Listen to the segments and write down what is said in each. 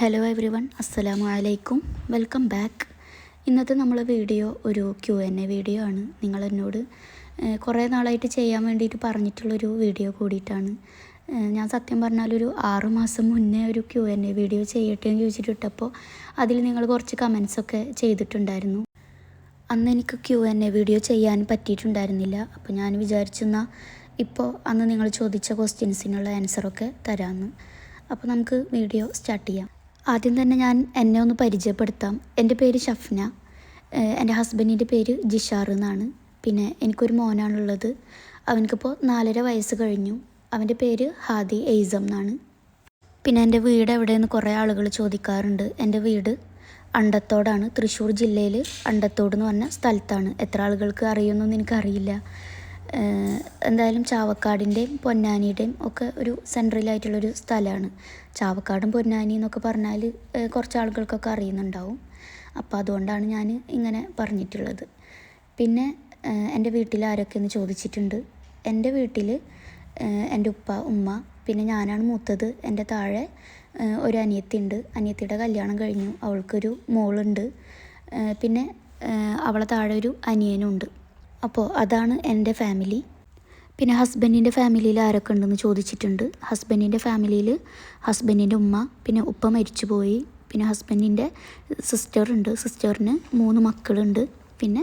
Hello every one അസ്സലാമു അലൈക്കും welcome back ഇന്നത്തെ നമ്മളെ വീഡിയോ ഒരു ക്യു എൻ എ വീഡിയോ ആണ്. നിങ്ങൾ എന്നോട് കുറേ നാളായിട്ട് ചെയ്യാൻ വേണ്ടിയിട്ട് പറഞ്ഞിട്ടുള്ളൊരു വീഡിയോ കൂടിയിട്ടാണ്. ഞാൻ സത്യം പറഞ്ഞാലൊരു ഒരു ആറ് മാസം മുന്നേ ഒരു ക്യു എൻ എ വീഡിയോ ചെയ്യട്ടെ എന്ന് ചോദിച്ചിട്ട് ഇട്ടപ്പോൾ അതിൽ നിങ്ങൾ കുറച്ച് കമൻസൊക്കെ ചെയ്തിട്ടുണ്ടായിരുന്നു. അന്ന് എനിക്ക് ക്യു എൻ എ വീഡിയോ ചെയ്യാൻ പറ്റിയിട്ടുണ്ടായിരുന്നില്ല. അപ്പോൾ ഞാൻ വിചാരിച്ചെന്നാൽ ഇപ്പോൾ അന്ന് നിങ്ങൾ ചോദിച്ച ക്വസ്റ്റ്യൻസിനുള്ള ആൻസറൊക്കെ തരാമെന്ന് അപ്പോൾ നമുക്ക് വീഡിയോ സ്റ്റാർട്ട് ചെയ്യാം. ആദ്യം തന്നെ ഞാൻ എന്നെ ഒന്ന് പരിചയപ്പെടുത്താം. എന്റെ പേര് ഷഫ്ന. എന്റെ ഹസ്ബൻഡിന്റെ പേര് ജിഷാർ എന്നാണ്. പിന്നെ എനിക്കൊരു മോനാണുള്ളത്. അവനക്കിപ്പോൾ നാലര വയസ്സ് കഴിഞ്ഞു. അവന്റെ പേര് ഹാദി എയ്സം എന്നാണ്. പിന്നെ എന്റെ വീട് എവിടെയെന്ന് കുറേ ആളുകൾ ചോദിക്കാറുണ്ട്. എന്റെ വീട് അണ്ടത്തോടാണ്. തൃശ്ശൂർ ജില്ലയിൽ അണ്ടത്തോട് എന്ന് പറഞ്ഞ സ്ഥലത്താണ്. എത്ര ആളുകൾക്ക് അറിയുമെന്നൊന്നും എനിക്കറിയില്ല. എന്തായാലും ചാവക്കാടിന്റെയും പൊന്നാനിയുടെയും ഒക്കെ ഒരു സെൻട്രലായിട്ടുള്ളൊരു സ്ഥലമാണ്. ചാവക്കാടും പൊന്നാനി എന്നൊക്കെ പറഞ്ഞാൽ കുറച്ച് ആളുകൾക്കൊക്കെ അറിയുന്നുണ്ടാവും. അപ്പോൾ അതുകൊണ്ടാണ് ഞാൻ ഇങ്ങനെ പറഞ്ഞിട്ടുള്ളത്. പിന്നെ എന്റെ വീട്ടിൽ ആരൊക്കെ എന്ന് ചോദിച്ചിട്ടുണ്ട്. എന്റെ വീട്ടിൽ എന്റെ ഉപ്പ ഉമ്മ പിന്നെ ഞാനാണ് മൂത്തത്. എന്റെ താഴെ ഒരു അനിയത്തി ഉണ്ട് അനിയത്തിയുടെ കല്യാണം കഴിഞ്ഞു. അവൾക്കൊരു മോളുണ്ട്. പിന്നെ അവളെ താഴെ ഒരു അനിയനുണ്ട്. അപ്പോൾ അതാണ് എന്റെ ഫാമിലി. പിന്നെ ഹസ്ബൻഡിന്റെ ഫാമിലിയിൽ ആരൊക്കെ ഉണ്ടെന്ന് ചോദിച്ചിട്ടുണ്ട്. ഹസ്ബൻഡിന്റെ ഫാമിലിയിൽ ഹസ്ബൻഡിന്റെ ഉമ്മ പിന്നെ ഉപ്പ മരിച്ചു പോയി പിന്നെ ഹസ്ബൻഡിന്റെ സിസ്റ്ററുണ്ട് സിസ്റ്ററിന് മൂന്ന് മക്കളുണ്ട്. പിന്നെ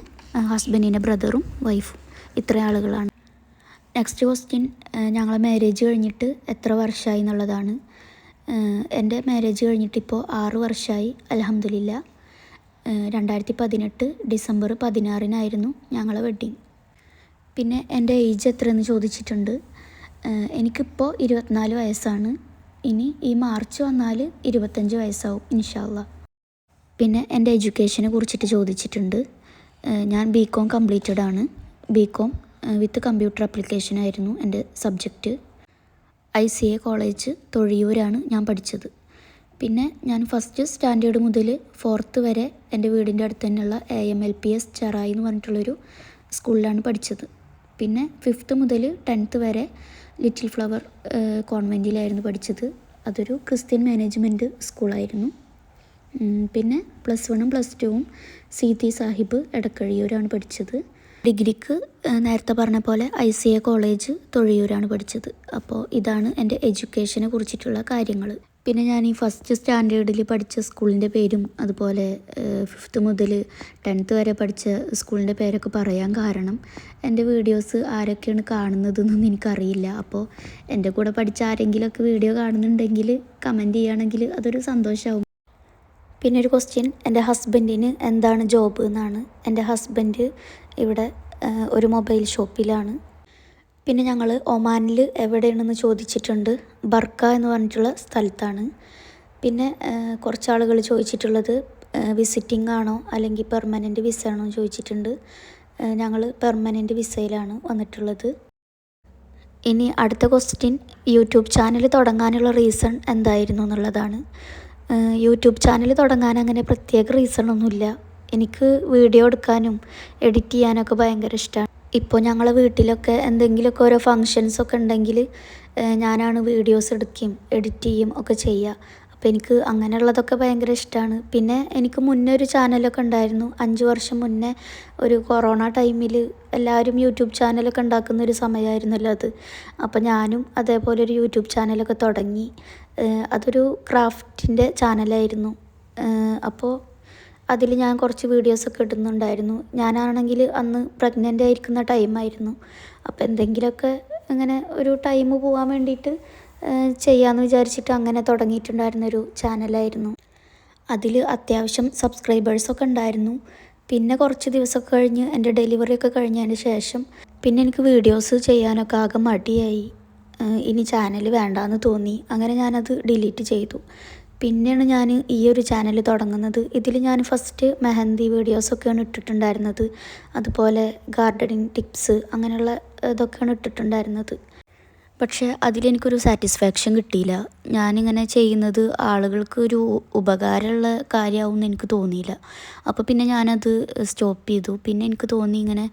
ഹസ്ബൻഡിന്റെ ബ്രദറും വൈഫും. ഇത്ര ആളുകളാണ്. നെക്സ്റ്റ് ക്വസ്റ്റ്യൻ ഞങ്ങളെ മാരേജ് കഴിഞ്ഞിട്ട് എത്ര വർഷമായി എന്നുള്ളതാണ്. എന്റെ മാരേജ് കഴിഞ്ഞിട്ട് ഇപ്പോൾ ആറ് വർഷമായി. അലഹമില്ല രണ്ടായിരത്തി പതിനെട്ട് ഡിസംബർ പതിനാറിനായിരുന്നു ഞങ്ങളെ വെഡ്ഡിങ് പിന്നെ എന്റെ ഏജ് എത്രയെന്ന് ചോദിച്ചിട്ടുണ്ട്. എനിക്കിപ്പോൾ ഇരുപത്തിനാല് വയസ്സാണ്. ഇനി ഈ മാർച്ച് വന്നാൽ ഇരുപത്തഞ്ച് വയസ്സാവും ഇൻഷാല്ല പിന്നെ എന്റെ എഡ്യൂക്കേഷനെ കുറിച്ചിട്ട് ചോദിച്ചിട്ടുണ്ട്. ഞാൻ ബി കോം കംപ്ലീറ്റഡ് ആണ്. B Com with computer application ആയിരുന്നു എന്റെ subject I C A college തൊഴിയൂരാണ് ഞാൻ പഠിച്ചത്. പിന്നെ ഞാൻ ഫസ്റ്റ് സ്റ്റാൻഡേർഡ് മുതൽ ഫോർത്ത് വരെ എന്റെ വീടിന്റെ അടുത്ത് തന്നെയുള്ള A M L P S Cherai എന്ന് പറഞ്ഞിട്ടുള്ളൊരു സ്കൂളിലാണ് പഠിച്ചത്. പിന്നെ ഫിഫ്ത്ത് മുതൽ ടെൻത്ത് വരെ ലിറ്റിൽ ഫ്ലവർ കോൺവെന്റിലായിരുന്നു പഠിച്ചത്. അതൊരു ക്രിസ്ത്യൻ മാനേജ്മെന്റ് സ്കൂളായിരുന്നു. പിന്നെ പ്ലസ് വണ്ണും പ്ലസ് ടുവും സീതി സാഹിബ് എടക്കഴിയൂരാണ് പഠിച്ചത്. ഡിഗ്രിക്ക് നേരത്തെ പറഞ്ഞ പോലെ ഐ സി എ കോളേജ് തൊഴിയൂരാണ് പഠിച്ചത്. അപ്പോൾ ഇതാണ് എന്റെ എഡ്യൂക്കേഷനെ കുറിച്ചിട്ടുള്ള കാര്യങ്ങൾ പിന്നെ ഞാൻ ഈ ഫസ്റ്റ് സ്റ്റാൻഡേർഡിൽ പഠിച്ച സ്കൂളിന്റെ പേരും അതുപോലെ ഫിഫ്ത്ത് മുതൽ ടെൻത്ത് വരെ പഠിച്ച സ്കൂളിന്റെ പേരൊക്കെ പറയാൻ കാരണം എന്റെ വീഡിയോസ് ആരൊക്കെയാണ് കാണുന്നതെന്നൊന്നും എനിക്കറിയില്ല. അപ്പോൾ എന്റെ കൂടെ പഠിച്ച ആരെങ്കിലുമൊക്കെ വീഡിയോ കാണുന്നുണ്ടെങ്കിൽ കമന്റ് ചെയ്യുകയാണെങ്കിൽ അതൊരു സന്തോഷമാവും പിന്നെ ഒരു ക്വസ്റ്റ്യൻ എന്റെ ഹസ്ബൻഡിന് എന്താണ് ജോബ് എന്നാണ്. എന്റെ ഹസ്ബൻഡ് ഇവിടെ ഒരു മൊബൈൽ ഷോപ്പിലാണ് പിന്നെ ഞങ്ങൾ ഒമാനിൽ എവിടെയാണെന്ന് ചോദിച്ചിട്ടുണ്ട്. ബർക്ക എന്ന് പറഞ്ഞിട്ടുള്ള സ്ഥലത്താണ്. പിന്നെ കുറച്ച് ആളുകൾ ചോദിച്ചിട്ടുള്ളത് വിസിറ്റിംഗ് ആണോ അല്ലെങ്കിൽ പെർമനന്റ് വിസ ആണോ ചോദിച്ചിട്ടുണ്ട്. ഞങ്ങൾ പെർമനന്റ് വിസയിലാണ് വന്നിട്ടുള്ളത്. ഇനി അടുത്ത ക്വസ്റ്റ്യൻ യൂട്യൂബ് ചാനൽ തുടങ്ങാനുള്ള റീസൺ എന്തായിരുന്നു എന്നുള്ളതാണ്. യൂട്യൂബ് ചാനൽ തുടങ്ങാൻ അങ്ങനെ പ്രത്യേക റീസൺ ഒന്നുമില്ല എനിക്ക് വീഡിയോ എടുക്കാനും എഡിറ്റ് ചെയ്യാനൊക്കെ ഭയങ്കര ഇഷ്ടമാണ് ഇപ്പോൾ ഞങ്ങളെ വീട്ടിലൊക്കെ എന്തെങ്കിലുമൊക്കെ ഓരോ ഫങ്ഷൻസ് ഒക്കെ ഉണ്ടെങ്കിൽ ഞാനാണ് വീഡിയോസ് എടുക്കുകയും എഡിറ്റ് ചെയ്യും ഒക്കെ ചെയ്യുക. അപ്പോൾ എനിക്ക് അങ്ങനെയുള്ളതൊക്കെ ഭയങ്കര ഇഷ്ടമാണ്. പിന്നെ എനിക്ക് മുന്നേ ഒരു ചാനലൊക്കെ ഉണ്ടായിരുന്നു. അഞ്ച് വർഷം മുന്നേ ഒരു കൊറോണ ടൈമിൽ എല്ലാവരും യൂട്യൂബ് ചാനലൊക്കെ ഉണ്ടാക്കുന്ന ഒരു സമയമായിരുന്നല്ലോ അത്. അപ്പോൾ ഞാനും അതേപോലെ ഒരു യൂട്യൂബ് ചാനലൊക്കെ തുടങ്ങി. അതൊരു ക്രാഫ്റ്റിന്റെ ചാനലായിരുന്നു അപ്പോൾ അതിൽ ഞാൻ കുറച്ച് വീഡിയോസൊക്കെ ഇടുന്നുണ്ടായിരുന്നു. ഞാനാണെങ്കിൽ അന്ന് പ്രഗ്നന്റ് ആയിരിക്കുന്ന ടൈമായിരുന്നു അപ്പോൾ എന്തെങ്കിലുമൊക്കെ അങ്ങനെ ഒരു ടൈം പോകാൻ വേണ്ടിയിട്ട് ചെയ്യാമെന്ന് വിചാരിച്ചിട്ട് അങ്ങനെ തുടങ്ങിയിട്ടുണ്ടായിരുന്നൊരു ചാനലായിരുന്നു അതിൽ അത്യാവശ്യം സബ്സ്ക്രൈബേഴ്സൊക്കെ ഉണ്ടായിരുന്നു. പിന്നെ കുറച്ച് ദിവസമൊക്കെ കഴിഞ്ഞ് എന്റെ ഡെലിവറി ഒക്കെ കഴിഞ്ഞതിന് ശേഷം പിന്നെ എനിക്ക് വീഡിയോസ് ചെയ്യാനൊക്കെ ആകെ മടിയായി. ഇനി ചാനൽ വേണ്ടാന്ന് തോന്നി. അങ്ങനെ ഞാനത് ഡിലീറ്റ് ചെയ്തു. പിന്നെയാണ് ഞാൻ ഈ ഒരു ചാനൽ തുടങ്ങുന്നത്. ഇതിൽ ഞാൻ ഫസ്റ്റ് മെഹന്തി വീഡിയോസൊക്കെയാണ് ഇട്ടിട്ടുണ്ടായിരുന്നത്. അതുപോലെ ഗാർഡനിങ് ടിപ്സ് അങ്ങനെയുള്ള ഇതൊക്കെയാണ് ഇട്ടിട്ടുണ്ടായിരുന്നത്. പക്ഷേ അതിലെനിക്കൊരു സാറ്റിസ്ഫാക്ഷൻ കിട്ടിയില്ല. ഞാനിങ്ങനെ ചെയ്യുന്നത് ആളുകൾക്ക് ഒരു ഉപകാരമുള്ള കാര്യമാവും എനിക്ക് തോന്നിയില്ല. അപ്പോൾ പിന്നെ ഞാനത് സ്റ്റോപ്പ് ചെയ്തു. പിന്നെ എനിക്ക് തോന്നി ഇങ്ങനെ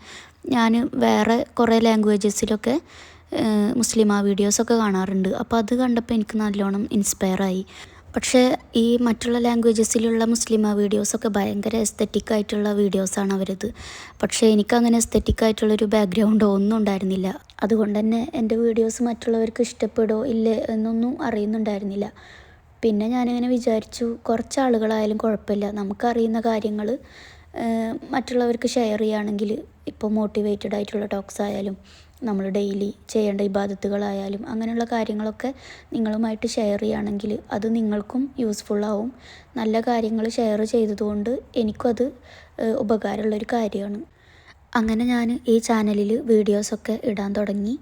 ഞാൻ വേറെ കുറേ ലാംഗ്വേജസിലൊക്കെ മുസ്ലിം ആ വീഡിയോസൊക്കെ കാണാറുണ്ട്. അപ്പോൾ അത് കണ്ടപ്പോൾ എനിക്ക് നല്ലോണം ഇൻസ്പയറായി പക്ഷേ ഈ മറ്റുള്ള ലാംഗ്വേജസിലുള്ള മുസ്ലിമ വീഡിയോസൊക്കെ ഭയങ്കര എസ്തറ്റിക് ആയിട്ടുള്ള വീഡിയോസാണ് അവരത്. പക്ഷേ എനിക്കങ്ങനെ എസ്തറ്റിക് ആയിട്ടുള്ളൊരു ബാക്ക്ഗ്രൗണ്ടോ ഒന്നും ഉണ്ടായിരുന്നില്ല. അതുകൊണ്ട് തന്നെ എന്റെ വീഡിയോസ് മറ്റുള്ളവർക്ക് ഇഷ്ടപ്പെടോ ഇല്ലേ എന്നൊന്നും അറിയുന്നുണ്ടായിരുന്നില്ല. പിന്നെ ഞാനിങ്ങനെ വിചാരിച്ചു കുറച്ച് ആളുകളായാലും കുഴപ്പമില്ല. നമുക്കറിയുന്ന കാര്യങ്ങൾ മറ്റുള്ളവർക്ക് ഷെയർ ചെയ്യുകയാണെങ്കിൽ ഇപ്പോൾ മോട്ടിവേറ്റഡ് ആയിട്ടുള്ള ടോക്സ് ആയാലും നമ്മൾ ഡെയിലി ചെയ്യേണ്ട ഇബാദത്തുകളായാലും അങ്ങനെയുള്ള കാര്യങ്ങളൊക്കെ നിങ്ങളുമായിട്ട് ഷെയർ ചെയ്യുകയാണെങ്കിൽ അത് നിങ്ങൾക്കും യൂസ്ഫുള്ളാവും നല്ല കാര്യങ്ങൾ ഷെയർ ചെയ്തതുകൊണ്ട് എനിക്കും അത് ഉപകാരമുള്ളൊരു കാര്യമാണ്. അങ്ങനെ ഞാൻ ഈ ചാനലിൽ വീഡിയോസൊക്കെ ഇടാൻ തുടങ്ങി.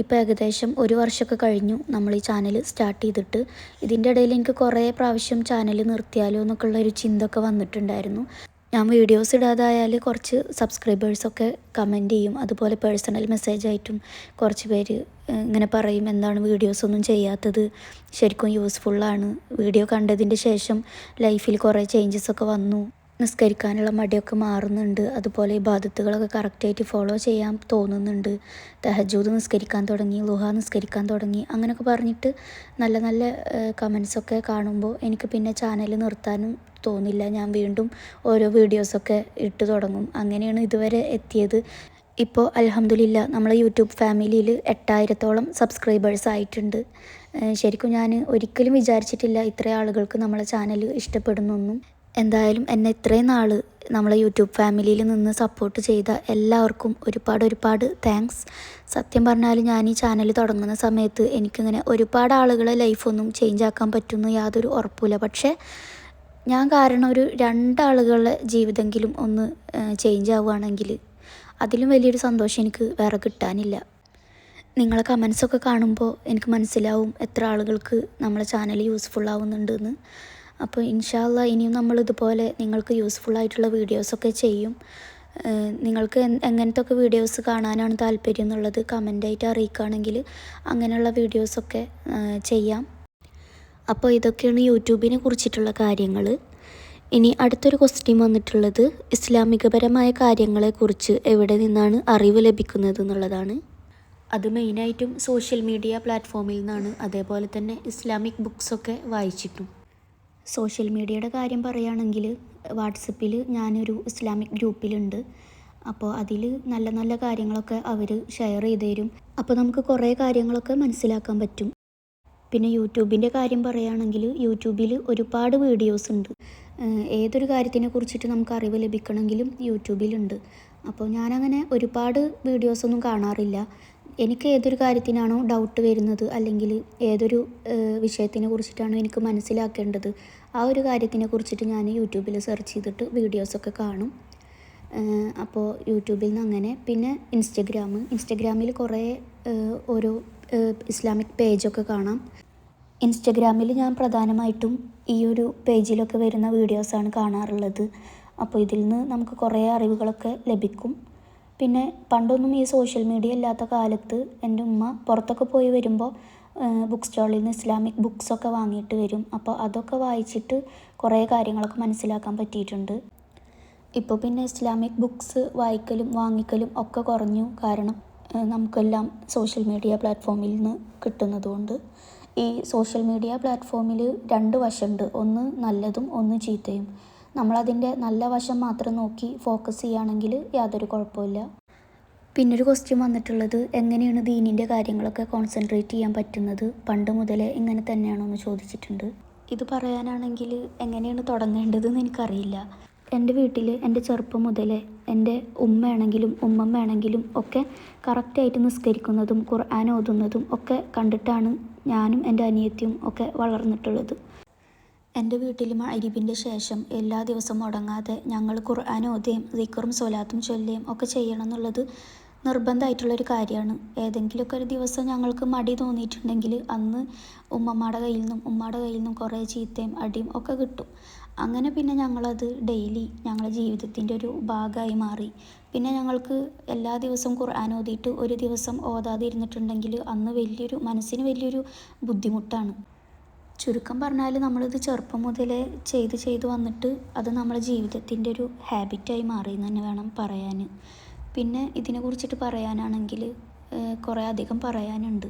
ഇപ്പോൾ ഏകദേശം ഒരു വർഷമൊക്കെ കഴിഞ്ഞു നമ്മൾ ഈ ചാനൽ സ്റ്റാർട്ട് ചെയ്തിട്ട്. ഇതിന്റെ ഇടയിൽ എനിക്ക് കുറേ പ്രാവശ്യം ചാനൽ നിർത്തിയാലോ എന്നൊക്കെ ഉള്ളൊരു ചിന്ത ഒക്കെ വന്നിട്ടുണ്ടായിരുന്നു. ഞാൻ വീഡിയോസ് ഇടാതായാൽ കുറച്ച് സബ്സ്ക്രൈബേഴ്സൊക്കെ കമന്റ് ചെയ്യും. അതുപോലെ പേഴ്സണൽ മെസ്സേജ് ആയിട്ടും കുറച്ച് പേര് ഇങ്ങനെ പറയും എന്താണ് വീഡിയോസൊന്നും ചെയ്യാത്തത്. ശരിക്കും യൂസ്ഫുള്ളാണ് വീഡിയോ കണ്ടതിന്റെ ശേഷം ലൈഫിൽ കുറേ ചേഞ്ചസ് ഒക്കെ വന്നു. നിസ്കരിക്കാനുള്ള മടിയൊക്കെ മാറുന്നുണ്ട്. അതുപോലെ ഇബാദത്തുകളൊക്കെ കറക്റ്റായിട്ട് ഫോളോ ചെയ്യാൻ തോന്നുന്നുണ്ട്. തഹജൂദ് നിസ്കരിക്കാൻ തുടങ്ങി ലുഹ നിസ്കരിക്കാൻ തുടങ്ങി അങ്ങനെയൊക്കെ പറഞ്ഞിട്ട് നല്ല നല്ല കമൻസൊക്കെ കാണുമ്പോൾ എനിക്ക് പിന്നെ ചാനൽ നിർത്താനും തോന്നില്ല. ഞാൻ വീണ്ടും ഓരോ വീഡിയോസൊക്കെ ഇട്ട് തുടങ്ങും. അങ്ങനെയാണ് ഇതുവരെ എത്തിയത്. ഇപ്പോൾ അലഹമ്മദില്ല നമ്മളെ യൂട്യൂബ് ഫാമിലിയിൽ എട്ടായിരത്തോളം സബ്സ്ക്രൈബേഴ്സ് ആയിട്ടുണ്ട്. ശരിക്കും ഞാൻ ഒരിക്കലും വിചാരിച്ചിട്ടില്ല ഇത്ര ആളുകൾക്ക് നമ്മളെ ചാനൽ ഇഷ്ടപ്പെടുന്നൊന്നും. എന്തായാലും എന്നെ ഇത്രയും നാൾ നമ്മളെ യൂട്യൂബ് ഫാമിലിയിൽ നിന്ന് സപ്പോർട്ട് ചെയ്ത എല്ലാവർക്കും ഒരുപാട് ഒരുപാട് താങ്ക്സ് സത്യം പറഞ്ഞാൽ ഞാൻ ഈ ചാനൽ തുടങ്ങുന്ന സമയത്ത് എനിക്കിങ്ങനെ ഒരുപാട് ആളുകളെ ലൈഫൊന്നും ചേഞ്ച് ആക്കാൻ പറ്റുമെന്ന് യാതൊരു ഉറപ്പില്ല പക്ഷേ ഞാൻ കാരണം ഒരു രണ്ടാളുകളുടെ ജീവിതമെങ്കിലും ഒന്ന് ചേഞ്ച് ആവുകയാണെങ്കിൽ അതിലും വലിയൊരു സന്തോഷം എനിക്ക് വേറെ കിട്ടാനില്ല. നിങ്ങളെ കമൻസൊക്കെ കാണുമ്പോൾ എനിക്ക് മനസ്സിലാവും എത്ര ആളുകൾക്ക് നമ്മളെ ചാനൽ യൂസ്ഫുൾ ആവുന്നുണ്ടെന്ന്. അപ്പോൾ ഇൻഷാല്ല ഇനിയും നമ്മൾ ഇതുപോലെ നിങ്ങൾക്ക് യൂസ്ഫുൾ ആയിട്ടുള്ള വീഡിയോസൊക്കെ ചെയ്യും. നിങ്ങൾക്ക് എങ്ങനത്തൊക്കെ വീഡിയോസ് കാണാനാണ് താല്പര്യം എന്നുള്ളത് കമന്റായിട്ട് അറിയിക്കുകയാണെങ്കിൽ അങ്ങനെയുള്ള വീഡിയോസൊക്കെ ചെയ്യാം. അപ്പോൾ ഇതൊക്കെയാണ് യൂട്യൂബിനെ കുറിച്ചിട്ടുള്ള കാര്യങ്ങൾ. ഇനി അടുത്തൊരു ക്വസ്റ്റ്യൻ വന്നിട്ടുള്ളത് ഇസ്ലാമികപരമായ കാര്യങ്ങളെക്കുറിച്ച് എവിടെ നിന്നാണ് അറിവ് ലഭിക്കുന്നത് എന്നുള്ളതാണ്. അത് മെയിനായിട്ടും സോഷ്യൽ മീഡിയ പ്ലാറ്റ്ഫോമിൽ നിന്നാണ്. അതേപോലെ തന്നെ ഇസ്ലാമിക് ബുക്സൊക്കെ വായിച്ചിട്ടും. സോഷ്യൽ മീഡിയയുടെ കാര്യം പറയുകയാണെങ്കിൽ വാട്സപ്പിൽ ഞാനൊരു ഇസ്ലാമിക് ഗ്രൂപ്പിലുണ്ട്. അപ്പോൾ അതിൽ നല്ല നല്ല കാര്യങ്ങളൊക്കെ അവർ ഷെയർ ചെയ്ത് തരും. അപ്പോൾ നമുക്ക് കുറേ കാര്യങ്ങളൊക്കെ മനസ്സിലാക്കാൻ പറ്റും. പിന്നെ യൂട്യൂബിന്റെ കാര്യം പറയുകയാണെങ്കിൽ യൂട്യൂബിൽ ഒരുപാട് വീഡിയോസ് ഉണ്ട്. ഏതൊരു കാര്യത്തിനെ കുറിച്ചിട്ട് നമുക്ക് അറിവ് ലഭിക്കണമെങ്കിലും യൂട്യൂബിലുണ്ട്. അപ്പോൾ ഞാനങ്ങനെ ഒരുപാട് വീഡിയോസൊന്നും കാണാറില്ല. എനിക്ക് ഏതൊരു കാര്യത്തിനാണോ ഡൗട്ട് വരുന്നത് അല്ലെങ്കിൽ ഏതൊരു വിഷയത്തിനെ കുറിച്ചിട്ടാണോ എനിക്ക് മനസ്സിലാക്കേണ്ടത് ആ ഒരു കാര്യത്തിനെ കുറിച്ചിട്ട് ഞാൻ യൂട്യൂബിൽ സെർച്ച് ചെയ്തിട്ട് വീഡിയോസൊക്കെ കാണും. അപ്പോൾ യൂട്യൂബിൽ നിന്ന് അങ്ങനെ. പിന്നെ ഇൻസ്റ്റഗ്രാം. ഇൻസ്റ്റഗ്രാമിൽ കുറേ ഓരോ ഇസ്ലാമിക് പേജൊക്കെ കാണാം. ഇൻസ്റ്റഗ്രാമിൽ ഞാൻ പ്രധാനമായിട്ടും ഈ ഒരു പേജിലൊക്കെ വരുന്ന വീഡിയോസാണ് കാണാറുള്ളത്. അപ്പോൾ ഇതിൽ നിന്ന് നമുക്ക് കുറേ അറിവുകളൊക്കെ ലഭിക്കും. പിന്നെ പണ്ടൊന്നും ഈ സോഷ്യൽ മീഡിയ ഇല്ലാത്ത കാലത്ത് എന്റെ ഉമ്മ പുറത്തൊക്കെ പോയി വരുമ്പോൾ ബുക്ക് സ്റ്റാളിൽ നിന്ന് ഇസ്ലാമിക് ബുക്സൊക്കെ വാങ്ങിയിട്ട് വരും. അപ്പോൾ അതൊക്കെ വായിച്ചിട്ട് കുറേ കാര്യങ്ങളൊക്കെ മനസ്സിലാക്കാൻ പറ്റിയിട്ടുണ്ട്. ഇപ്പോൾ പിന്നെ ഇസ്ലാമിക് ബുക്സ് വായിക്കലും വാങ്ങിക്കലും ഒക്കെ കുറഞ്ഞു. കാരണം നമുക്കെല്ലാം സോഷ്യൽ മീഡിയ പ്ലാറ്റ്ഫോമിൽ നിന്ന് കിട്ടുന്നതുകൊണ്ട് ഈ സോഷ്യൽ മീഡിയ പ്ലാറ്റ്ഫോമിൽ രണ്ട് വശമുണ്ട്. ഒന്ന് നല്ലതും ഒന്ന് ചീത്തയും. നമ്മളതിന്റെ നല്ല വശം മാത്രം നോക്കി ഫോക്കസ് ചെയ്യുകയാണെങ്കിൽ യാതൊരു കുഴപ്പമില്ല പിന്നൊരു ക്വസ്റ്റ്യൻ വന്നിട്ടുള്ളത് എങ്ങനെയാണ് ദീനിന്റെ കാര്യങ്ങളൊക്കെ കോൺസെൻട്രേറ്റ് ചെയ്യാൻ പറ്റുന്നത്? പണ്ട് മുതലേ ഇങ്ങനെ തന്നെയാണോ എന്ന് ചോദിച്ചിട്ടുണ്ട്. ഇത് പറയാനാണെങ്കിൽ എങ്ങനെയാണ് തുടങ്ങേണ്ടതെന്ന് എനിക്കറിയില്ല. എന്റെ വീട്ടിൽ എന്റെ ചെറുപ്പം മുതലേ എന്റെ ഉമ്മയാണെങ്കിലും ഉമ്മമ്മയാണെങ്കിലും ഒക്കെ കറക്റ്റായിട്ട് നിസ്കരിക്കുന്നതും ഖുർആൻ ഓതുന്നതും ഒക്കെ കണ്ടിട്ടാണ് ഞാനും എന്റെ അനിയത്തിയും ഒക്കെ വളർന്നിട്ടുള്ളത്. എന്റെ വീട്ടിൽ മഅരിബിന്റെ ശേഷം എല്ലാ ദിവസവും മുടങ്ങാതെ ഞങ്ങൾ ഖുർആൻ ഓതുകയും ദിക്കറും സ്വലാത്തും ചൊല്ലുകയും ഒക്കെ ചെയ്യണം എന്നുള്ളത് നിർബന്ധമായിട്ടുള്ളൊരു കാര്യമാണ്. ഏതെങ്കിലുമൊക്കെ ഒരു ദിവസം ഞങ്ങൾക്ക് മടി തോന്നിയിട്ടുണ്ടെങ്കിൽ അന്ന് ഉമ്മമ്മയുടെ കയ്യിൽ നിന്നും ഉമ്മയുടെ കയ്യിൽ നിന്നും കുറേ ചീത്തയും അടിയും ഒക്കെ കിട്ടും. അങ്ങനെ പിന്നെ ഞങ്ങളത് ഡെയിലി ഞങ്ങളുടെ ജീവിതത്തിന്റെ ഒരു ഭാഗമായി മാറി. പിന്നെ ഞങ്ങൾക്ക് എല്ലാ ദിവസവും ഖുർആൻ ഒരു ദിവസം ഓതാതിരുന്നിട്ടുണ്ടെങ്കിൽ അന്ന് വലിയൊരു മനസ്സിന് വലിയൊരു ബുദ്ധിമുട്ടാണ്. ചുരുക്കം പറഞ്ഞാൽ നമ്മളിത് ചെറുപ്പം മുതലേ ചെയ്ത് ചെയ്ത് വന്നിട്ട് അത് നമ്മുടെ ജീവിതത്തിന്റെ ഒരു ഹാബിറ്റായി മാറി എന്ന് തന്നെ വേണം പറയാൻ പിന്നെ ഇതിനെ കുറിച്ചിട്ട് പറയാനാണെങ്കിൽ കുറേ അധികം പറയാനുണ്ട്.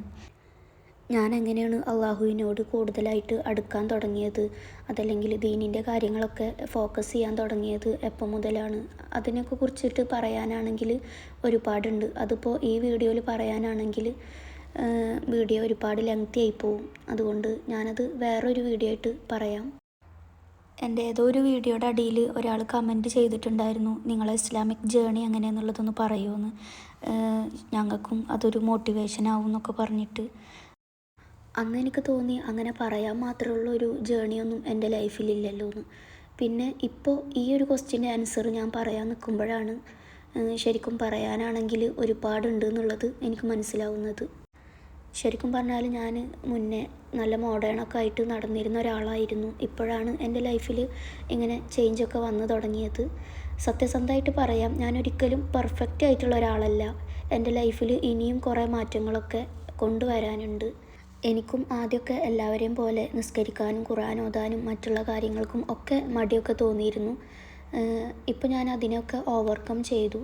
ഞാൻ എങ്ങനെയാണ് അള്ളാഹുവിനോട് കൂടുതലായിട്ട് അടുക്കാൻ തുടങ്ങിയത്? അതല്ലെങ്കിൽ ദീനിന്റെ കാര്യങ്ങളൊക്കെ ഫോക്കസ് ചെയ്യാൻ തുടങ്ങിയത് എപ്പം മുതലാണ്? അതിനൊക്കെ കുറിച്ചിട്ട് പറയാനാണെങ്കിൽ ഒരുപാടുണ്ട്. അതിപ്പോൾ ഈ വീഡിയോയിൽ പറയാനാണെങ്കിൽ വീഡിയോ ഒരുപാട് ലെങ്തി ആയി പോവും. അതുകൊണ്ട് ഞാനത് വേറൊരു വീഡിയോ ആയിട്ട് പറയാം. എന്റെ ഏതോ ഒരു വീഡിയോയുടെ അടിയിൽ ഒരാൾ കമന്റ് ചെയ്തിട്ടുണ്ടായിരുന്നു. നിങ്ങളെ ഇസ്ലാമിക് ജേണി എങ്ങനെയെന്നുള്ളതൊന്ന് പറയുമെന്ന് ഞങ്ങൾക്കും അതൊരു മോട്ടിവേഷൻ ആവും എന്നൊക്കെ പറഞ്ഞിട്ട്. അന്ന് എനിക്ക് തോന്നി അങ്ങനെ പറയാൻ മാത്രമുള്ള ഒരു ജേണിയൊന്നും എന്റെ ലൈഫിലില്ലല്ലോ എന്ന്. പിന്നെ ഇപ്പോൾ ഈ ഒരു ക്വസ്റ്റ്യന്റെ ആൻസർ ഞാൻ പറയാൻ നിൽക്കുമ്പോഴാണ് ശരിക്കും പറയാനാണെങ്കിൽ ഒരുപാടുണ്ട് എന്നുള്ളത് എനിക്ക് മനസ്സിലാവുന്നത്. ശരിക്കും പറഞ്ഞാൽ ഞാൻ മുന്നേ നല്ല മോഡേണൊക്കെ ആയിട്ട് നടന്നിരുന്ന ഒരാളായിരുന്നു. ഇപ്പോഴാണ് എന്റെ ലൈഫിൽ ഇങ്ങനെ ചേഞ്ചൊക്കെ വന്നു തുടങ്ങിയത്. സത്യസന്ധമായിട്ട് പറയാം ഞാൻ ഒരിക്കലും പെർഫെക്റ്റ് ആയിട്ടുള്ള ഒരാളല്ല. എന്റെ ലൈഫിൽ ഇനിയും കുറേ മാറ്റങ്ങളൊക്കെ കൊണ്ടുവരാനുണ്ട്. എനിക്കും ആദ്യമൊക്കെ എല്ലാവരെയും പോലെ നിസ്കരിക്കാനും ഖുർആൻ ഓതാനും മറ്റുള്ള കാര്യങ്ങൾക്കും ഒക്കെ മടിയൊക്കെ തോന്നിയിരുന്നു. ഇപ്പോൾ ഞാൻ അതിനെയൊക്കെ ഓവർകം ചെയ്തു.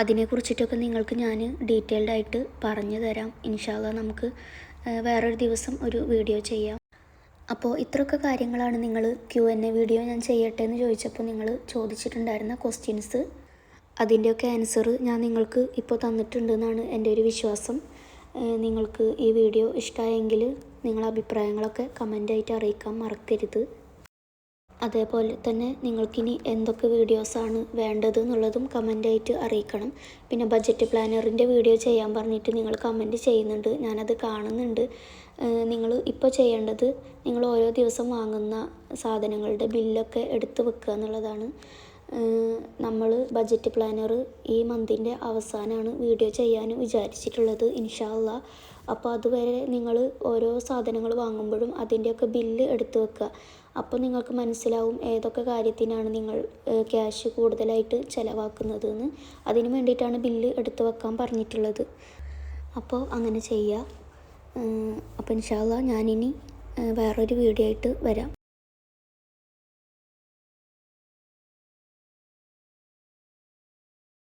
അതിനെക്കുറിച്ചിട്ടൊക്കെ നിങ്ങൾക്ക് ഞാൻ ഡീറ്റെയിൽഡ് ആയിട്ട് പറഞ്ഞു തരാം. ഇൻഷാല്ല നമുക്ക് വേറൊരു ദിവസം ഒരു വീഡിയോ ചെയ്യാം. അപ്പോൾ ഇത്രയൊക്കെ കാര്യങ്ങളാണ് നിങ്ങൾ ക്യു എൻ എ വീഡിയോ ഞാൻ ചെയ്യട്ടെ എന്ന് ചോദിച്ചപ്പോൾ നിങ്ങൾ ചോദിച്ചിട്ടുണ്ടായിരുന്ന ക്വസ്റ്റ്യൻസ് അതിന്റെയൊക്കെ ആൻസർ ഞാൻ നിങ്ങൾക്ക് ഇപ്പോൾ തന്നിട്ടുണ്ടെന്നാണ് എന്റെ ഒരു വിശ്വാസം. നിങ്ങൾക്ക് ഈ വീഡിയോ ഇഷ്ടമായെങ്കിൽ നിങ്ങളുടെ അഭിപ്രായങ്ങളൊക്കെ കമന്റായിട്ട് അറിയിക്കാൻ മറക്കരുത്. അതേപോലെ തന്നെ നിങ്ങൾക്കിനി എന്തൊക്കെ വീഡിയോസാണ് വേണ്ടത് എന്നുള്ളതും കമന്റായിട്ട് അറിയിക്കണം. പിന്നെ ബഡ്ജറ്റ് പ്ലാനറിന്റെ വീഡിയോ ചെയ്യാൻ പറഞ്ഞിട്ട് നിങ്ങൾ കമന്റ് ചെയ്യുന്നുണ്ട്. ഞാനത് കാണുന്നുണ്ട്. നിങ്ങൾ ഇപ്പോൾ ചെയ്യേണ്ടത് നിങ്ങൾ ഓരോ ദിവസം വാങ്ങുന്ന സാധനങ്ങളുടെ ബില്ലൊക്കെ എടുത്ത് വെക്കുക എന്നുള്ളതാണ്. നമ്മൾ ബഡ്ജറ്റ് പ്ലാനർ ഈ മന്തിന്റെ അവസാനമാണ് വീഡിയോ ചെയ്യാൻ വിചാരിച്ചിട്ടുള്ളത് ഇൻഷാല്ല അപ്പോൾ അതുവരെ നിങ്ങൾ ഓരോ സാധനങ്ങൾ വാങ്ങുമ്പോഴും അതിന്റെയൊക്കെ ബില്ല് എടുത്തു വെക്കുക. അപ്പോൾ നിങ്ങൾക്ക് മനസ്സിലാവും ഏതൊക്കെ കാര്യത്തിനാണ് നിങ്ങൾ ക്യാഷ് കൂടുതലായിട്ട് ചിലവാക്കുന്നത് എന്ന് അതിന് വേണ്ടിയിട്ടാണ് ബില്ല് എടുത്തു വെക്കാൻ പറഞ്ഞിട്ടുള്ളത്. അപ്പോൾ അങ്ങനെ ചെയ്യുക അപ്പോൾ ഇൻഷാല്ല ഞാനിനി വേറൊരു വീഡിയോ ആയിട്ട് വരാം.